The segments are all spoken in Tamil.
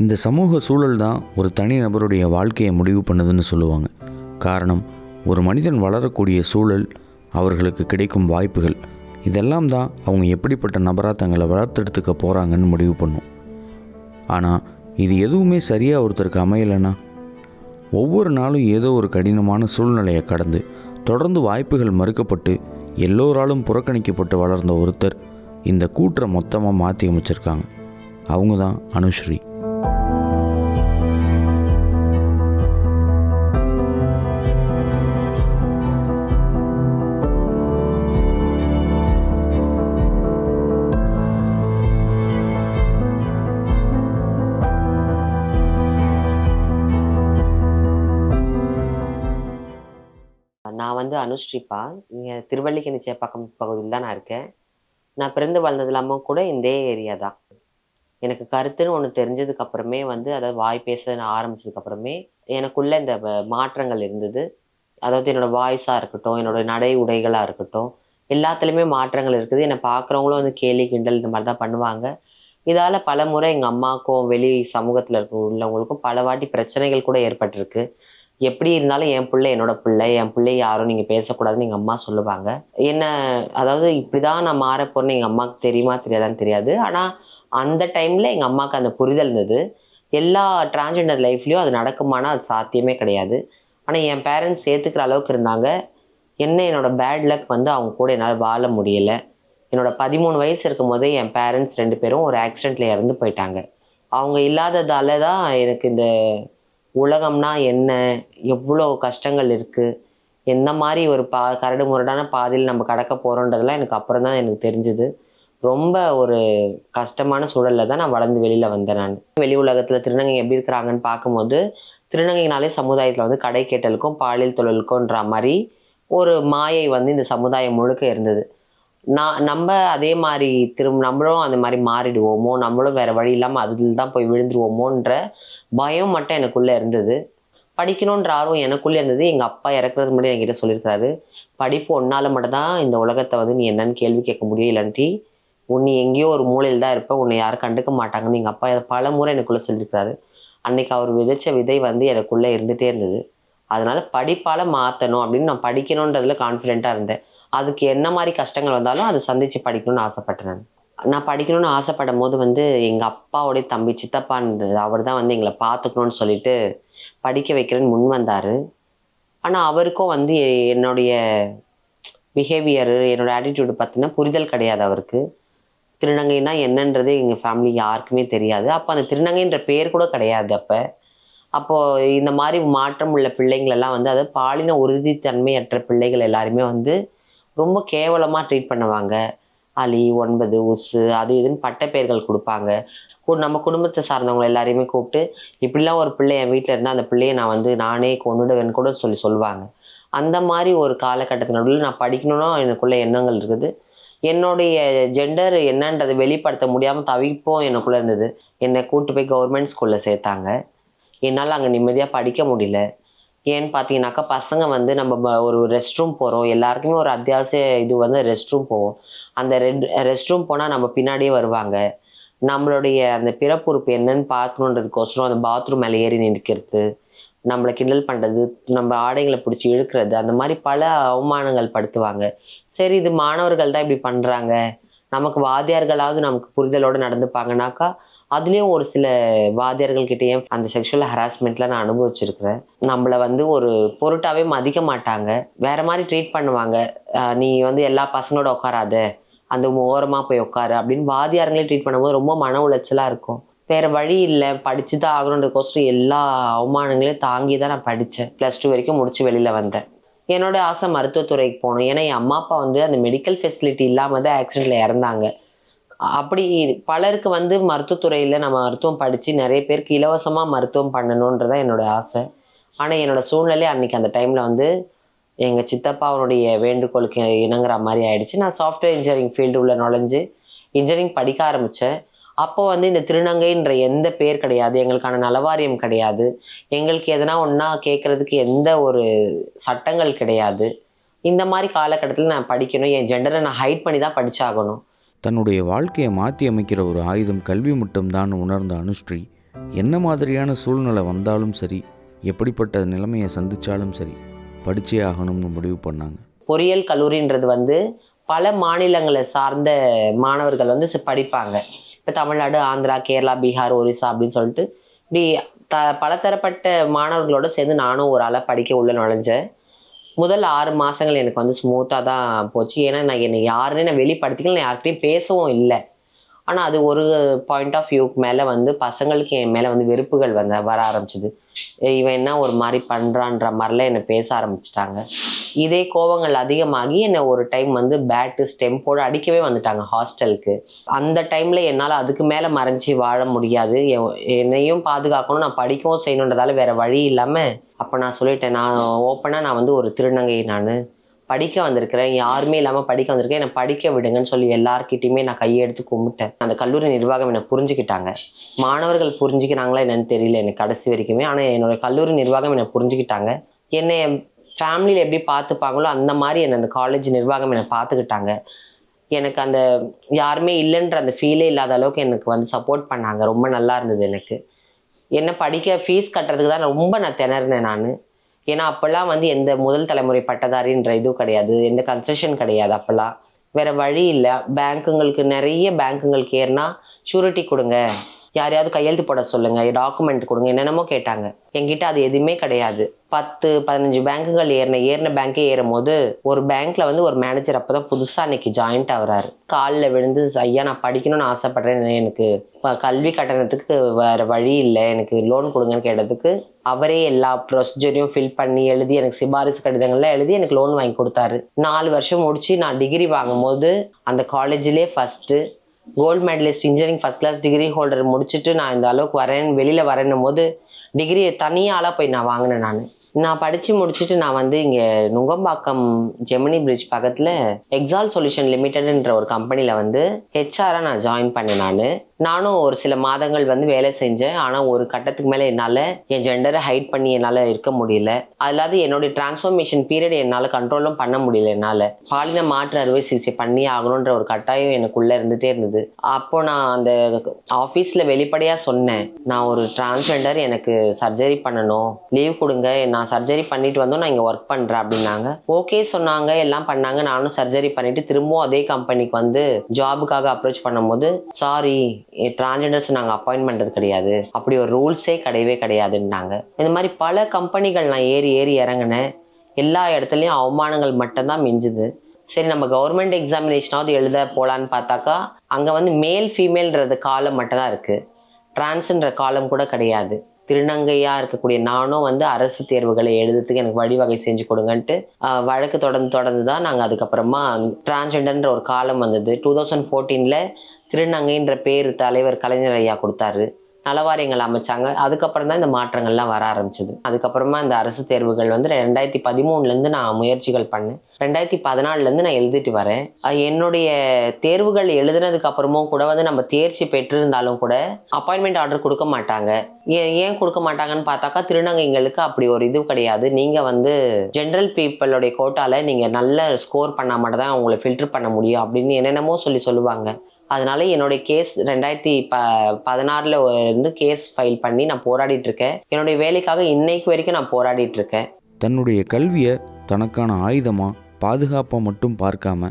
இந்த சமூக சூழல் தான் ஒரு தனிநபருடைய வாழ்க்கையை முடிவு பண்ணுதுன்னு சொல்லுவாங்க. காரணம் ஒரு மனிதன் வளரக்கூடிய சூழல் அவர்களுக்கு கிடைக்கும் வாய்ப்புகள். இதெல்லாம் தான் அவங்க எப்படிப்பட்ட நபராக தங்களை வளர்த்தெடுத்துக்க போகிறாங்கன்னு முடிவு பண்ணும். ஆனால் இது எதுவுமே சரியாக ஒருத்தருக்கு அமையலைன்னா? ஒவ்வொரு நாளும் ஏதோ ஒரு கடினமான சூழ்நிலையை கடந்து தொடர்ந்து வாய்ப்புகள் மறுக்கப்பட்டு எல்லோராலும் புறக்கணிக்கப்பட்டு வளர்ந்த ஒருத்தர் இந்த கூற்றை மொத்தமாக மாற்றி அமைச்சிருக்காங்க. அவங்க தான் அனுஸ்ரீ. அனுஸ்ரீபா இங்கே திருவள்ளிக்கணி சேப்பாக்கம் பகுதியில் தான் நான் இருக்கேன். நான் பிறந்து வளர்ந்தது இல்லாமல் கூட இந்த ஏரியா தான். எனக்கு கருத்துன்னு ஒன்று தெரிஞ்சதுக்கு அப்புறமே வந்து அதாவது வாய் பேச நான் ஆரம்பிச்சதுக்கு அப்புறமே எனக்குள்ள இந்த மாற்றங்கள் இருந்தது. அதாவது என்னோட வாய்ஸாக இருக்கட்டும் என்னோட நடை உடைகளாக இருக்கட்டும் எல்லாத்துலேயுமே மாற்றங்கள் இருக்குது. என்னை பார்க்குறவங்களும் வந்து கேலி கிண்டல் இந்த மாதிரி தான் பண்ணுவாங்க. இதால் பல முறை எங்கள் அம்மாவுக்கும் வெளி சமூகத்தில் இருக்க உள்ளவங்களுக்கும் பல வாட்டி பிரச்சனைகள் கூட ஏற்பட்டிருக்கு. எப்படி இருந்தாலும் என் பிள்ளை என்னோட பிள்ளை என் பிள்ளை யாரும் நீங்கள் பேசக்கூடாதுன்னு எங்கள் அம்மா சொல்லுவாங்க. என்ன அதாவது இப்படி தான் நான் மாறப்போறேன்னு எங்கள் அம்மாவுக்கு தெரியுமா தெரியாதான்னு தெரியாது. ஆனால் அந்த டைமில் எங்கள் அம்மாவுக்கு அந்த புரிதல் இருந்தது. எல்லா டிரான்ஸ்ஜெண்டர் லைஃப்லேயும் அது நடக்குமானா அது சாத்தியமே கிடையாது. ஆனால் என் பேரண்ட்ஸ் ஏற்றுக்கிற அளவுக்கு இருந்தாங்க. என்ன என்னோட பேட் லக் வந்து அவங்க கூட என்னால் வாழ முடியலை. என்னோட பதிமூணு வயசு இருக்கும் போதே என் பேரண்ட்ஸ் ரெண்டு பேரும் ஒரு ஆக்சிடெண்ட்டில் இறந்து போயிட்டாங்க. அவங்க இல்லாததால தான் எனக்கு இந்த உலகம்னா என்ன? எவ்வளோ கஷ்டங்கள் இருக்குது எந்த மாதிரி ஒரு பா கரடு முரடான பாதையில் நம்ம கடக்க போகிறோன்றதெல்லாம் எனக்கு அப்புறம் தான் எனக்கு தெரிஞ்சுது. ரொம்ப ஒரு கஷ்டமான சூழலில் தான் நான் வளர்ந்து வெளியில் வந்தேன் நான். வெளி உலகத்தில் திருநங்கை எப்படி இருக்கிறாங்கன்னு பார்க்கும்போது திருநங்கைனாலே சமுதாயத்தில் வந்து கடை கேட்டலுக்கும் பாலியல் தொழிலுக்கும்ன்ற மாதிரி ஒரு மாயை வந்து இந்த சமுதாயம் முழுக்க இருந்தது. நான் நம்ம அதே மாதிரி திரும்ப நம்மளும் அந்த மாதிரி மாறிடுவோமோ நம்மளும் வேறு வழி இல்லாமல் அதில் தான் போய் விழுந்துருவோமோன்ற பயம் மட்டும் எனக்குள்ளே இருந்தது. படிக்கணுன்ற ஆர்வம் எனக்குள்ளே இருந்தது. எங்கள் அப்பா இறக்குறது முன்னாடி என்கிட்ட சொல்லியிருக்காரு. படிப்பு ஒன்றால் மட்டும்தான் இந்த உலகத்தை வந்து நீ என்னன்னு கேள்வி கேட்க முடியும் இல்லாட்டி உன்னை எங்கேயோ ஒரு மூலையில் தான் இருப்ப உன்னை யாரும் கண்டுக்க மாட்டாங்கன்னு எங்கள் அப்பா பல முறை எனக்குள்ளே சொல்லியிருக்காரு. அன்னைக்கு அவர் விதைச்ச விதை வந்து எனக்குள்ளே இருந்துகிட்டே இருந்தது. அதனால் படிப்பால் மாற்றணும் அப்படின்னு நான் படிக்கணுன்றதுல கான்ஃபிடென்ட்டாக இருந்தேன். அதுக்கு என்ன மாதிரி கஷ்டங்கள் வந்தாலும் அதை சந்தித்து படிக்கணும்னு ஆசைப்பட்டேன் நான். நான் படிக்கணும்னு ஆசைப்படும் போது வந்து எங்கள் அப்பாவுடைய தம்பி சித்தப்பான்னு அவர் தான் வந்து எங்களை பார்த்துக்கணும்னு சொல்லிட்டு படிக்க வைக்கிறேன்னு முன் வந்தார். ஆனால் அவருக்கும் வந்து எ- என்னுடைய பிஹேவியர் என்னோடய ஆட்டிடியூடு பார்த்தீங்கன்னா புரிதல் கிடையாது அவருக்கு. திருநங்கைனா என்னன்றது எங்கள் ஃபேமிலி யாருக்குமே தெரியாது. அப்போ அந்த திருநங்கைன்ற பேர் கூட கிடையாது அப்போ. அப்போது இந்த மாதிரி மாற்றம் உள்ள பிள்ளைங்களெல்லாம் வந்து அதாவது பாலின உறுதித்தன்மையற்ற பிள்ளைகள் எல்லாருமே வந்து ரொம்ப கேவலமாக ட்ரீட் பண்ணுவாங்க. அலி ஒன்பது உசு அது இதுன்னு பட்ட பெயர்கள் கொடுப்பாங்க. நம்ம குடும்பத்தை சார்ந்தவங்க எல்லாரையுமே கூப்பிட்டு இப்படிலாம் ஒரு பிள்ளை என் வீட்டில் இருந்தால் அந்த பிள்ளையை நான் வந்து நானே கொண்டுடுவேன் கூட சொல்லி சொல்லுவாங்க. அந்த மாதிரி ஒரு காலகட்டத்தின் நடுவில் நான் படிக்கணும்னா எனக்குள்ள எண்ணங்கள் இருக்குது. என்னுடைய ஜெண்டர் என்னன்றதை வெளிப்படுத்த முடியாமல் தவிப்போம் எனக்குள்ளே இருந்தது. என்னை கூட்டு போய் கவர்மெண்ட் ஸ்கூலில் சேர்த்தாங்க. என்னால் அங்கே நிம்மதியாக படிக்க முடியல. ஏன்னு பார்த்தீங்கன்னாக்கா பசங்க வந்து நம்ம ஒரு ரெஸ்ட் ரூம் போகிறோம் எல்லாருக்குமே ஒரு அத்தியாவசிய இது வந்து ரெஸ்ட் ரூம் போவோம். அந்த ரெட் ரெஸ்ட் ரூம் போனால் நம்ம பின்னாடியே வருவாங்க. நம்மளுடைய அந்த பிறப்புறுப்பு என்னன்னு பார்க்கணுன்றதுக்கோசரம் அந்த பாத்ரூம் மேலே ஏறி நிற்கிறது. நம்மளை கிண்டல் பண்ணுறது நம்ம ஆடைகளை பிடிச்சி இழுக்கிறது அந்த மாதிரி பல அவமானங்கள் படுத்துவாங்க. சரி இது மாணவர்கள் தான் இப்படி பண்ணுறாங்க நமக்கு வாத்தியார்களாவது நமக்கு புரிதலோடு நடந்துப்பாங்கனாக்கா அதுலேயும் ஒரு சில வாத்தியார்கள் கிட்டேயும் அந்த செக்ஷுவல் ஹராஸ்மெண்ட்லாம் நான் அனுபவிச்சிருக்கிறேன். நம்மளை வந்து ஒரு பொருட்டாவே மதிக்க மாட்டாங்க. வேற மாதிரி ட்ரீட் பண்ணுவாங்க. நீ வந்து எல்லா பசங்களோட உட்காராத. அந்த ஓரமாக போய் உட்காரு அப்படின்னு வாதியாரங்களே ட்ரீட் பண்ணும்போது ரொம்ப மன உளைச்சலாக இருக்கும். வேறு வழி இல்லை. படித்து தான் ஆகணுன்றக்கோசரம் எல்லா அவமானங்களையும் தாங்கி தான் நான் படித்தேன் ப்ளஸ் டூ வரைக்கும் முடித்து வெளியில் வந்தேன். என்னோட ஆசை மருத்துவத்துறைக்கு போகணும். ஏன்னா என் அம்மா அப்பா வந்து அந்த மெடிக்கல் ஃபெசிலிட்டி இல்லாமல் தான் ஆக்சிடெண்ட்டில் இறந்தாங்க. அப்படி பலருக்கு வந்து மருத்துவத்துறையில் நம்ம மருத்துவம் படித்து நிறைய பேருக்கு இலவசமாக மருத்துவம் பண்ணணுன்றதான் என்னோட ஆசை. ஆனால் என்னோட சூழ்நிலை அன்றைக்கி அந்த டைமில் வந்து எங்கள் சித்தப்பாவனுடைய வேண்டுகோளுக்கு இணங்குற மாதிரி ஆயிடுச்சு. நான் சாஃப்ட்வேர் இன்ஜினியரிங் ஃபீல்டு உள்ள நுழைஞ்சு இன்ஜினியரிங் படிக்க ஆரம்பித்தேன் அப்போ வந்து இந்த திருநங்கைன்ற எந்த பேர் கிடையாது எங்களுக்கான நலவாரியம் கிடையாது எங்களுக்கு எதனா ஒன்றா கேட்குறதுக்கு எந்த ஒரு சட்டங்கள் கிடையாது. இந்த மாதிரி காலகட்டத்தில் நான் படிக்கணும் என் ஜெண்டரை நான் ஹைட் பண்ணி தான் படித்தாகணும் தன்னுடைய வாழ்க்கையை மாற்றி அமைக்கிற ஒரு ஆயுதம் கல்வி மட்டும்தான் உணர்ந்த அனுஸ்ரீ என்ன மாதிரியான சூழ்நிலை வந்தாலும் சரி எப்படிப்பட்ட நிலைமையை சந்தித்தாலும் சரி படிச்சே ஆகணும்னு முடிவு பண்ணாங்க. பொறியியல் கல்லூரின்றது வந்து பல மாநிலங்களை சார்ந்த மாணவர்கள் வந்து படிப்பாங்க. இப்போ தமிழ்நாடு ஆந்திரா கேரளா பீகார் ஒரிசா அப்படின்னு சொல்லிட்டு இப்படி த பலதரப்பட்ட மாணவர்களோட சேர்ந்து நானும் ஒரு ஆளாக படிக்க உள்ள நுழைஞ்சேன். முதல் ஆறு மாதங்கள் எனக்கு வந்து ஸ்மூத்தாக தான் போச்சு. ஏன்னா நான் என்னை யாருன்னு நான் வெளிப்படுத்திக்கல நான் யார்கிட்டையும் பேசவும் இல்லை. ஆனால் அது ஒரு பாயிண்ட் ஆஃப் வியூக்கு மேலே வந்து பசங்களுக்கு என் மேலே வந்து வெறுப்புகள் வந்து வர ஆரம்பிச்சிது. இவன் என்ன ஒரு மாதிரி பண்ணுறான்ற மாதிரிலாம் என்னை பேச ஆரம்பிச்சிட்டாங்க. இதே கோபங்கள் அதிகமாகி என்னை ஒரு டைம் வந்து பேட்டு ஸ்டெம்போடு அடிக்கவே வந்துட்டாங்க ஹாஸ்டலுக்கு அந்த டைமில் என்னால் அதுக்கு மேலே மறைஞ்சி வாழ முடியாது. எ- என்னையும் பாதுகாக்கணும் நான் படிக்கவும் செய்யணுன்றதால வேறு வழி இல்லாமல் அப்போ நான் சொல்லிட்டேன் நான் ஓப்பனாக நான் வந்து ஒரு திருநங்கை நான் படிக்க வந்திருக்கிறேன். யாருமே இல்லாமல் படிக்க வந்திருக்கேன். என்னை படிக்க விடுங்கன்னு சொல்லி எல்லார்கிட்டயுமே நான் கையெடுத்து கும்பிட்டேன். அந்த கல்லூரி நிர்வாகம் என்னை புரிஞ்சுக்கிட்டாங்க. மாணவர்கள் புரிஞ்சுக்கிறாங்களா என்னன்னு தெரியல எனக்கு கடைசி வரைக்குமே. ஆனால் என்னோட கல்லூரி நிர்வாகம் என்னை புரிஞ்சுக்கிட்டாங்க. என்னை என் ஃபேமிலியில் எப்படி பார்த்துப்பாங்களோ அந்த மாதிரி என்னை அந்த காலேஜ் நிர்வாகம் என்னை பார்த்துக்கிட்டாங்க. எனக்கு அந்த யாருமே இல்லைன்ற அந்த ஃபீலே இல்லாத அளவுக்கு எனக்கு வந்து சப்போர்ட் பண்ணாங்க. ரொம்ப நல்லா இருந்தது எனக்கு. என்ன படிக்க ஃபீஸ் கட்டுறதுக்கு தான் ரொம்ப நான் திணறினேன் நான். ஏன்னா அப்போல்லாம் வந்து எந்த முதல் தலைமுறை பட்டதாரின்ற இதுவும் கிடையாது. எந்த கன்செஷன் கிடையாது அப்போல்லாம். வேற வழி இல்லை. பேங்க்குங்களுக்கு நிறைய பேங்க்குங்களுக்கு ஏறினா ஷூரிட்டி கொடுங்க. யாரையாவது கையெழுத்து போட சொல்லுங்க. டாக்குமெண்ட் கொடுங்க. என்னென்னமோ கேட்டாங்க. என்கிட்ட அது எதுவுமே கிடையாது. பத்து பதினஞ்சு பேங்குகள் ஏறின ஏறின பேங்க்கே ஏறும் போது ஒரு பேங்க்ல வந்து ஒரு மேனேஜர் அப்போதான் புதுசா அன்னைக்கு ஜாயின்ட் ஆகுறாரு. காலில் விழுந்து ஐயா நான் படிக்கணும்னு ஆசைப்படுறேன். எனக்கு கல்வி கட்டணத்துக்கு வேற வழி இல்லை. எனக்கு லோன் கொடுங்கன்னு கேட்டதுக்கு அவரே எல்லா ப்ரொசீஜரையும் ஃபில் பண்ணி எழுதி எனக்கு சிபாரிசு கடிதங்கள்லாம் எழுதி எனக்கு லோன் வாங்கி கொடுத்தாரு. நாலு வருஷம் முடிச்சு நான் டிகிரி வாங்கும்போது அந்த காலேஜ்லேயே first gold medalist engineering first class degree holder முடிச்சுட்டு நான் இந்த அளவுக்கு வரேன் வெளியில் வரேன்னும் போது டிகிரியை தனியாளாக போய் நான் வாங்கினேன் நான். நான் படித்து முடிச்சுட்டு நான் வந்து இங்கே நுங்கம்பாக்கம் ஜெமினி பிரிட்ஜ் பக்கத்தில் எக்ஸால் சொல்யூஷன் லிமிடெட்ன்ற ஒரு கம்பெனியில் வந்து ஹெச்ஆராக நான் ஜாயின் பண்ணேன் நான். நானும் ஒரு சில மாதங்கள் வந்து வேலை செஞ்சேன். ஆனால் ஒரு கட்டத்துக்கு மேலே என்னால் என் ஜெண்டரை ஹைட் பண்ணி என்னால் இருக்க முடியல. அதாவது என்னுடைய டிரான்ஸ்ஃபர்மேஷன் பீரியட் என்னால் கண்ட்ரோலும் பண்ண முடியல என்னால். பாலின மாற்று அறுவை சிகிச்சை பண்ணி ஆகணுன்ற ஒரு கட்டாயம் எனக்குள்ளே இருந்துகிட்டே இருந்தது. அப்போ நான் அந்த ஆஃபீஸில் வெளிப்படையாக சொன்னேன். நான் ஒரு டிரான்ஸ்ஜெண்டர் எனக்கு சர்ஜரி பண்ணணும். லீவ் கொடுங்க. நான் சர்ஜரி பண்ணிட்டு வந்தோம். நான் இங்கே ஒர்க் பண்ணுறேன் அப்படின்னாங்க. ஓகே சொன்னாங்க. எல்லாம் பண்ணாங்க. நானும் சர்ஜரி பண்ணிவிட்டு திரும்பவும் அதே கம்பெனிக்கு வந்து ஜாபுக்காக அப்ரோச் பண்ணும்போது சாரி டிரான்ஜெண்டர்ஸ் நாங்கள் அப்பாயின்மெண்ட் பண்ணுறது கிடையாது. அப்படி ஒரு ரூல்ஸே கிடையவே கிடையாதுன்னாங்க. இந்த மாதிரி பல கம்பெனிகள் நான் ஏறி ஏறி இறங்கினேன். எல்லா இடத்துலையும் அவமானங்கள் மட்டும்தான் மிஞ்சுது. சரி நம்ம கவர்மெண்ட் எக்ஸாமினேஷனாவது எழுத போகலான்னு பார்த்தாக்கா அங்கே வந்து மேல் ஃபீமேல்ன்றது காலம் மட்டும்தான் இருக்குது டிரான்ஸுன்ற காலம் கூட கிடையாது. திருநங்கையாக இருக்கக்கூடிய நானும் வந்து அரசு தேர்வுகளை எழுதுறதுக்கு எனக்கு வழிவகை செஞ்சு கொடுங்கன்ட்டு வழக்கு தொடர்ந்து தொடர்ந்து தான் நாங்கள் அதுக்கப்புறமா டிரான்ஸ்ஜெண்டர்ன்ற ஒரு காலம் வந்தது. டூ தௌசண்ட் ஃபோர்டீனில் திருநங்கைன்ற பேர் தலைவர் கலைஞர் ஐயா கொடுத்தாரு. நலவாரியங்கள் அமைச்சாங்க. அதுக்கப்புறம் தான் இந்த மாற்றங்கள்லாம் வர ஆரம்பிச்சது. அதுக்கப்புறமா இந்த அரசு தேர்வுகள் வந்து ரெண்டாயிரத்தி பதிமூணுலேருந்து நான் முயற்சிகள் பண்ணேன். ரெண்டாயிரத்தி பதினாலுலேருந்து நான் எழுதிட்டு வரேன். என்னுடைய தேர்வுகள் எழுதுனதுக்கு அப்புறமும் கூட வந்து நம்ம தேர்ச்சி பெற்றிருந்தாலும் கூட அப்பாயின்மெண்ட் ஆர்டர் கொடுக்க மாட்டாங்க. ஏன் ஏன் கொடுக்க மாட்டாங்கன்னு பார்த்தாக்கா திருநங்கைங்களுக்கு அப்படி ஒரு இது கிடையாது. நீங்கள் வந்து ஜென்ரல் பீப்புளுடைய கோட்டாவில் நீங்கள் நல்ல ஸ்கோர் பண்ணால் மட்டும் தான் உங்களை ஃபில்டர் பண்ண முடியும் அப்படின்னு என்னென்னமோ சொல்லி சொல்லுவாங்க. அதனால என்னுடைய கேஸ் ரெண்டாயிரத்தி ப பதினாறில் இருந்து கேஸ் ஃபைல் பண்ணி நான் போராடிட்டு இருக்கேன். என்னுடைய வேலைக்காக இன்னைக்கு வரைக்கும் நான் போராடிட்டு இருக்கேன். தன்னுடைய கல்வியை தனக்கான ஆயுதமாக பாதுகாப்பாக மட்டும் பார்க்காம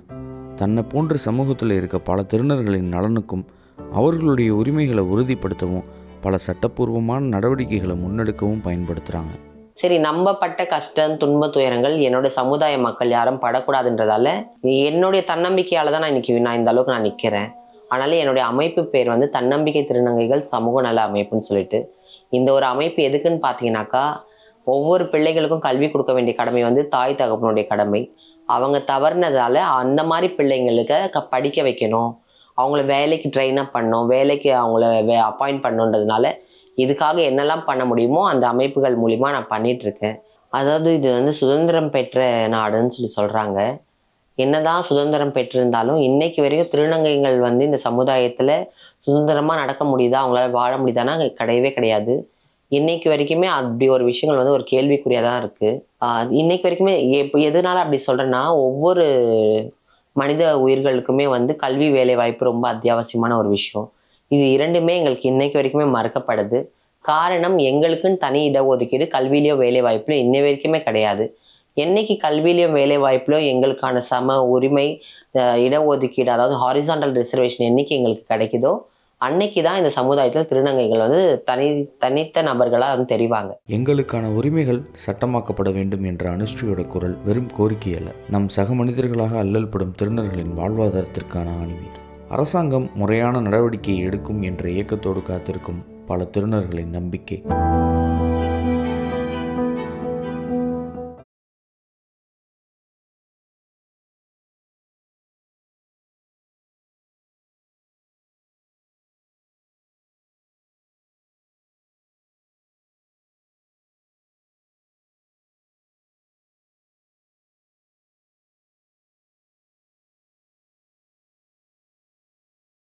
தன்னை போன்ற சமூகத்தில் இருக்க பல திருநர்களின் நலனுக்கும் அவர்களுடைய உரிமைகளை உறுதிப்படுத்தவும் பல சட்டப்பூர்வமான நடவடிக்கைகளை முன்னெடுக்கவும் பயன்படுத்துகிறாங்க சரி நம்ம பட்ட கஷ்டம் துன்ப துயரங்கள் என்னோட சமுதாய மக்கள் யாரும் படக்கூடாதுன்றதால என்னுடைய தன்னம்பிக்கையால தான் நான் இன்னைக்கு நான் இந்த அளவுக்கு நான் நிற்கிறேன் அதனால என்னுடைய அமைப்பு பேர் வந்து தன்னம்பிக்கை திருநங்கைகள் சமூக நல அமைப்புன்னு சொல்லிட்டு. இந்த ஒரு அமைப்பு எதுக்குன்னு பார்த்தீங்கன்னாக்கா ஒவ்வொரு பிள்ளைகளுக்கும் கல்வி கொடுக்க வேண்டிய கடமை வந்து தாய் தகப்பனுடைய கடமை. அவங்க தவறுனதால அந்த மாதிரி பிள்ளைங்களுக்கு க- படிக்க வைக்கணும். அவங்கள வேலைக்கு ட்ரெயின் அப் பண்ணணும். வேலைக்கு அவங்கள வே அப்பாயிண்ட் பண்ணணுன்றதுனால இதுக்காக என்னெல்லாம் பண்ண முடியுமோ அந்த அமைப்புகள் மூலிமா நான் பண்ணிகிட்ருக்கேன் அதாவது இது வந்து சுதந்திரம் பெற்ற நாடுன்னு சொல்லி சொல்கிறாங்க என்னதான் சுதந்திரம் பெற்றிருந்தாலும் இன்னைக்கு வரைக்கும் திருநங்கைகள் வந்து இந்த சமுதாயத்தில் சுதந்திரமாக நடக்க முடியுதா? அவங்களால வாழ முடியுதானா? கிடையவே கிடையாது. இன்னைக்கு வரைக்குமே அப்படி ஒரு விஷயங்கள் வந்து ஒரு கேள்விக்குறியாக தான் இருக்குது இன்னைக்கு வரைக்குமே எப் எதனால அப்படி சொல்கிறேன்னா ஒவ்வொரு மனித உயிர்களுக்குமே வந்து கல்வி வேலை வாய்ப்பு ரொம்ப அத்தியாவசியமான ஒரு விஷயம். இது இரண்டுமே எங்களுக்கு இன்னைக்கு வரைக்குமே மறுக்கப்படுது காரணம் எங்களுக்குன்னு தனி இடஒதுக்கீடு கல்வியிலையோ வேலை வாய்ப்புலையோ இன்ன வரைக்குமே கிடையாது. என்னைக்கு கல்வியிலையும் வேலை வாய்ப்புலையும் எங்களுக்கான சம உரிமை இடஒதுக்கீடு அதாவது ஹாரிசான்டல் ரிசர்வேஷன் என்னைக்கு எங்களுக்கு கிடைக்குதோ அன்னைக்கு தான் இந்த சமுதாயத்தில் திருநங்கைகள் வந்து தனி தனித்த நபர்களாக வந்து தெரிவாங்க. எங்களுக்கான உரிமைகள் சட்டமாக்கப்பட வேண்டும் என்ற அனுஷ்டியோட குரல் வெறும் கோரிக்கை அல்ல. நம் சக மனிதர்களாக அல்லல்படும் திருநர்களின் வாழ்வாதாரத்திற்கான ஆணிவேர். அரசாங்கம் முறையான நடவடிக்கையை எடுக்கும் என்ற இயக்கத்தோடு காத்திருக்கும் பல திருநர்களின் நம்பிக்கை.